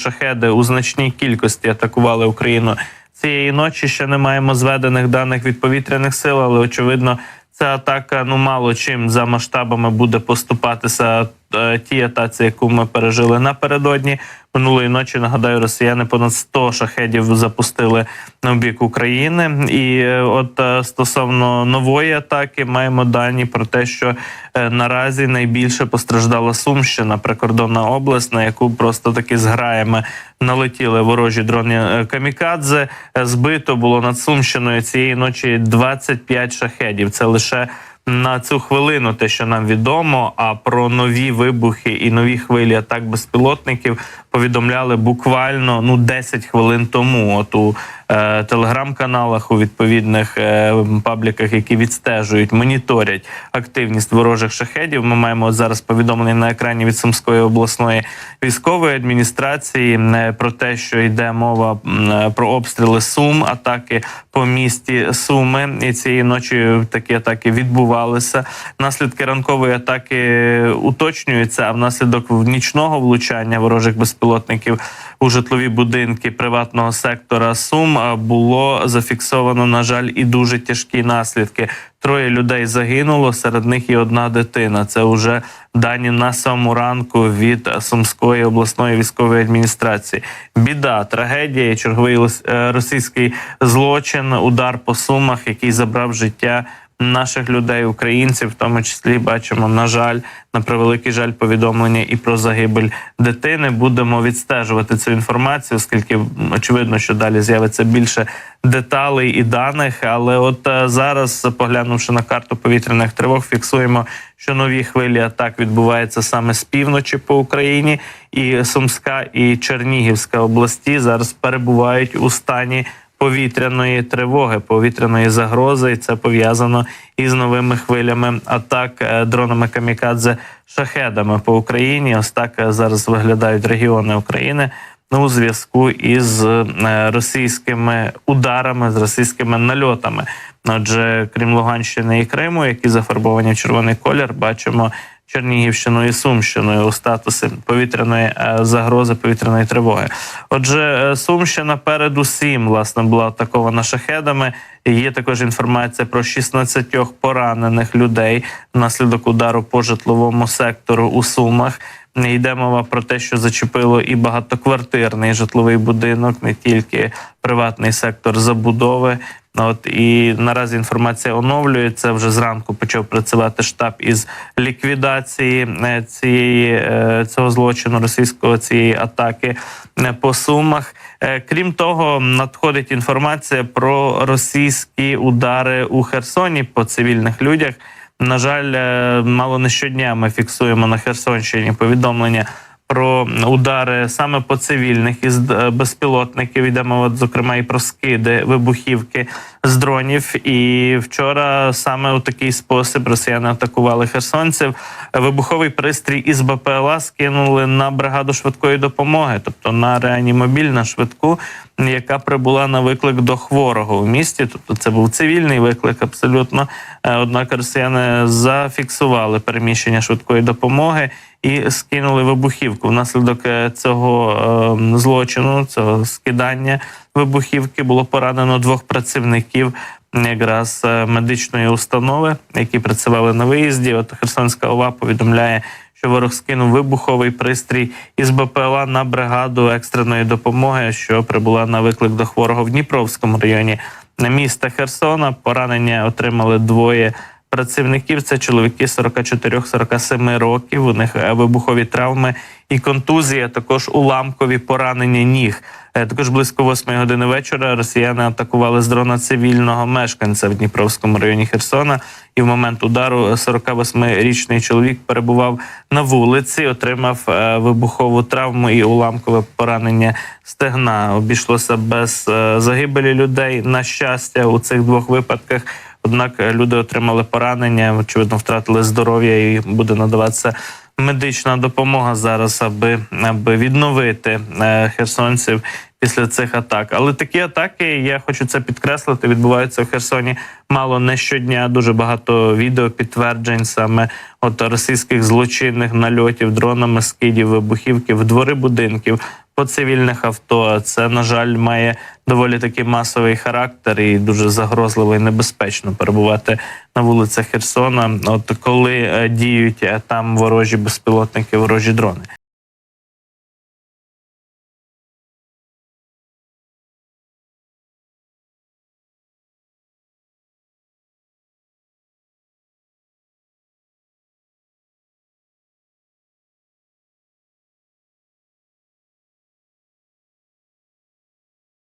шахеди у значній кількості атакували Україну цієї ночі. Ще не маємо зведених даних від повітряних сил, але очевидно, ця атака ну мало чим за масштабами буде поступатися тій атаці, яку ми пережили напередодні. Минулої ночі нагадаю, росіяни понад 100 шахедів запустили на бік України. І е, от е, стосовно нової атаки, маємо дані про те, що е, наразі найбільше постраждала Сумщина, прикордонна область, на яку просто таки зграями налетіли ворожі дрони е, камікадзе. Е, Збито було над Сумщиною цієї ночі 25 шахедів. Це лише на цю хвилину, те, що нам відомо, а про нові вибухи і нові хвилі атак безпілотників повідомляли буквально ну 10 хвилин тому. От у телеграм-каналах, у відповідних е, пабліках, які відстежують, моніторять активність ворожих шахедів. Ми маємо зараз повідомлення на екрані від Сумської обласної військової адміністрації е, про те, що йде мова е, про обстріли Сум, атаки по місті Суми. І цієї ночі такі атаки відбувалися. Наслідки ранкової атаки уточнюються. А внаслідок нічного влучання ворожих безпілотників у житлові будинки приватного сектора Сум було зафіксовано, на жаль, і дуже тяжкі наслідки. Троє людей загинуло, серед них і одна дитина. Це вже дані на саму ранку від Сумської обласної військової адміністрації. Біда, трагедія, черговий е, російський злочин, удар по сумах, який забрав життя наших людей, українців, в тому числі бачимо, на жаль, на превеликий жаль, повідомлення і про загибель дитини. Будемо відстежувати цю інформацію, оскільки очевидно, що далі з'явиться більше деталей і даних. Але от е, зараз, поглянувши на карту повітряних тривог, фіксуємо, що нові хвилі атак відбуваються саме з півночі по Україні, і Сумська і Чернігівська області зараз перебувають у стані повітряної тривоги, повітряної загрози, і це пов'язано із новими хвилями атак е, дронами камікадзе шахедами по Україні. Ось так е, зараз виглядають регіони України. У зв'язку із е, російськими ударами, з російськими нальотами. Отже, крім Луганщини і Криму, які зафарбовані в червоний колір, бачимо Чернігівщину і Сумщиною у статусі повітряної е, загрози, повітряної тривоги. Отже, е, Сумщина передусім власне була атакована шахедами. Є також інформація про 16 поранених людей внаслідок удару по житловому сектору у Сумах. Йде мова про те, що зачепило і багатоквартирний житловий будинок, не тільки приватний сектор забудови. От і наразі інформація оновлюється. Вже зранку почав працювати штаб із ліквідації е, цієї е, цього злочину російського цієї атаки е, по сумах. Крім того, надходить інформація про російські удари у Херсоні по цивільних людях. На жаль, мало не щодня ми фіксуємо на Херсонщині повідомлення про удари саме по цивільних із е, безпілотників. Йдемо от, зокрема і про скиди вибухівки з дронів. І вчора саме у такий спосіб росіяни атакували херсонців. Вибуховий пристрій із БПЛА скинули на бригаду швидкої допомоги, тобто на реанімобіль на швидку, яка прибула на виклик до хворого у місті. Тобто це був цивільний виклик, абсолютно. Е, Однак росіяни зафіксували переміщення швидкої допомоги і скинули вибухівку. Внаслідок е, цього е, злочину, цього скидання вибухівки було поранено двох працівників. Якраз е, медичної установи, які працювали на виїзді. От Херсонська ОВА повідомляє, що ворог скинув вибуховий пристрій із БПЛА на бригаду екстреної допомоги, що прибула на виклик до хворого в Дніпровському районі на міста Херсона. Поранення отримали двоє працівників. Це чоловіки 44-47 років. У них е, вибухові травми і контузії, а також уламкові поранення ніг. Е, Також близько 8 години вечора росіяни атакували з дрона цивільного мешканця в Дніпровському районі Херсона. І в момент удару 48-річний чоловік перебував на вулиці, отримав е, вибухову травму і уламкове поранення стегна. Обійшлося без загибелі людей. На щастя, у цих двох випадках. Однак е, люди отримали поранення, очевидно, втратили здоров'я і буде надаватися медична допомога зараз, аби, аби відновити е, херсонців після цих атак. Але такі атаки, я хочу це підкреслити, відбуваються в Херсоні мало не щодня. Дуже багато відео підтверджень саме от російських злочинних нальотів дронами, скидів, вибухівки в двори будинків. По цивільних авто. Це, на жаль, має доволі такий масовий характер і дуже загрозливо і небезпечно перебувати на вулицях Херсона. От коли е, діють е, там ворожі безпілотники, ворожі дрони.